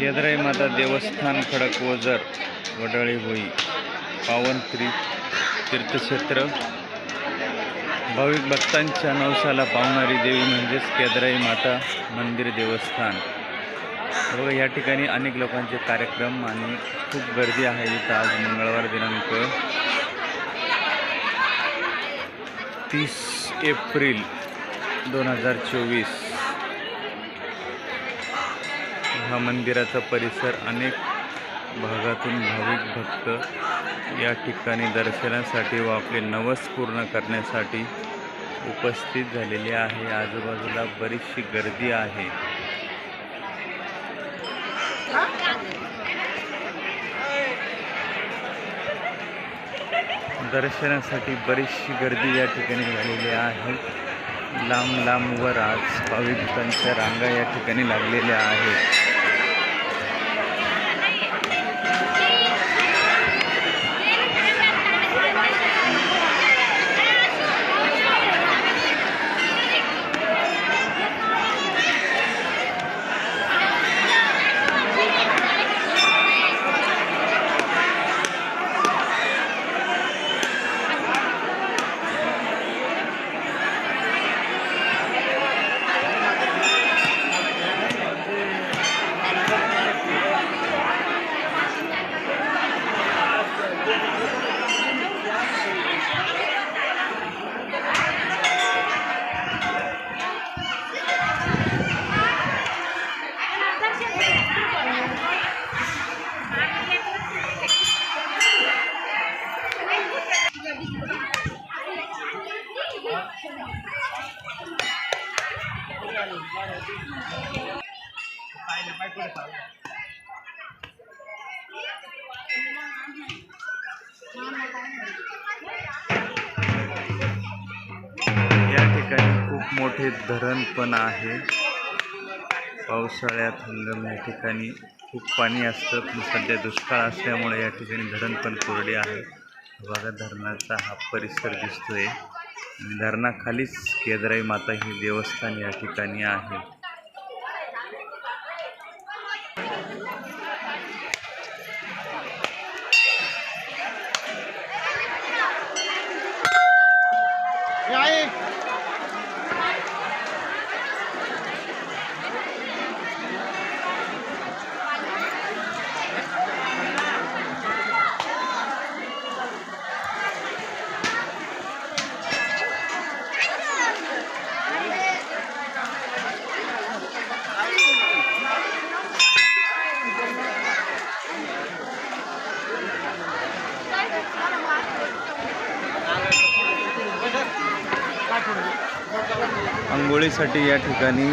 केदराई माता देवस्थान खडकवजर वडळी होई पावनत्री तीर्थक्षेत्र. भाविक भक्तांच्या नवसाला पावणारी देवी म्हणजेच केदराई माता मंदिर देवस्थान. बघा या ठिकाणी अनेक लोकांचे कार्यक्रम आणि खूप गर्दी आहे इथं आज मंगळवार दिनांक तीस एप्रिल दोन हजार चोवीस. हा मंदिराचा परिसर अनेक भागातून भाविक भक्त या ठिकाणी दर्शनासाठी व आपले नवस पूर्ण करण्यासाठी उपस्थित झालेले आहे. आजूबाजूला बरीचशी गर्दी आहे. दर्शनासाठी बरीचशी गर्दी या ठिकाणी झालेली आहे. लांब लांबवर आज भाविकांच्या रांगा या ठिकाणी लागलेल्या आहेत. या ठिकाणी खूप मोठे धरण पण आहे. पावसाळ्यात हंगाम या ठिकाणी खूप पाणी असतं पण सध्या दुष्काळ असल्यामुळे या ठिकाणी धरण पण कोरडे आहे. बघा धरणाचा हा परिसर दिसतोय. आणि धरणाखालीच केदराई माता हे देवस्थान या ठिकाणी आहे. आंघोळीसाठी या ठिकाणी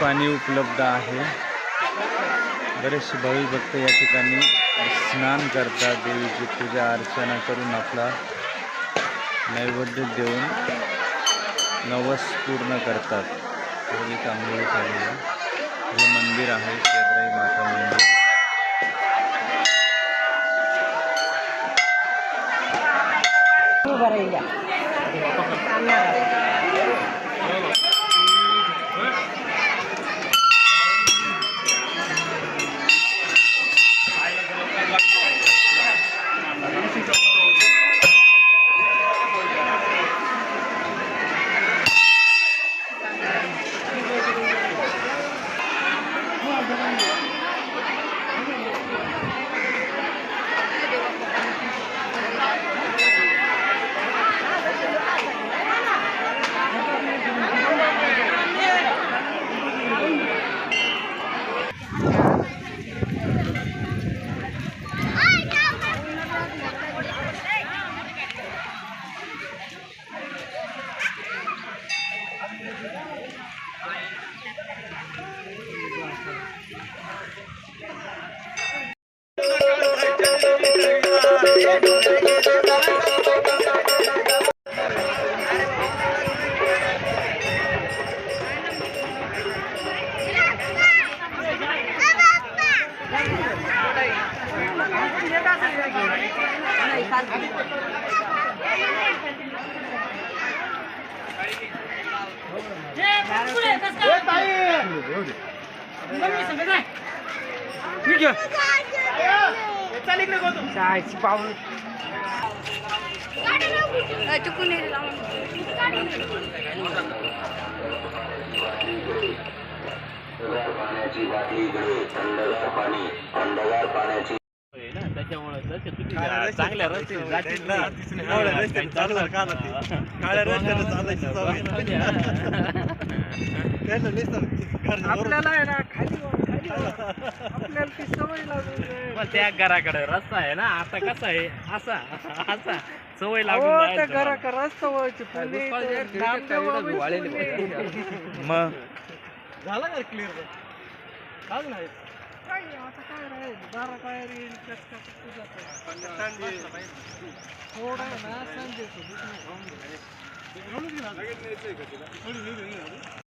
पाणी उपलब्ध आहे. बरेचसे भाविक भक्त या ठिकाणी स्नान करतात. देवीची पूजा अर्चना करून आपला नैवेद्य देऊन नवस पूर्ण करतात. थोडी आंघोळी हे मंदिर आहे केद्राई माता मंदिर. बरं Yeah. 哎，大爷！哎，大爷！你那边什么菜？米椒。चायची पाऊल चुकून पाण्याची बाटली इकडे थंडगार पाणी थंडगार पाण्याची चांगल्या रस्ते आपल्याला आपल्याला ती सवय लागून जाईल. त्या घराकडे रस्ता आहे ना आता कसा आहे असा असा सवय लागून हो जायचं त्या मला. घरा रस्ता व्हायची इथं नामदेव. मग झाला का क्लिअर काय नाही काय आता काय राहील बारा बाहेर येईल कस काय तुझा थोडा आहे ना नाही.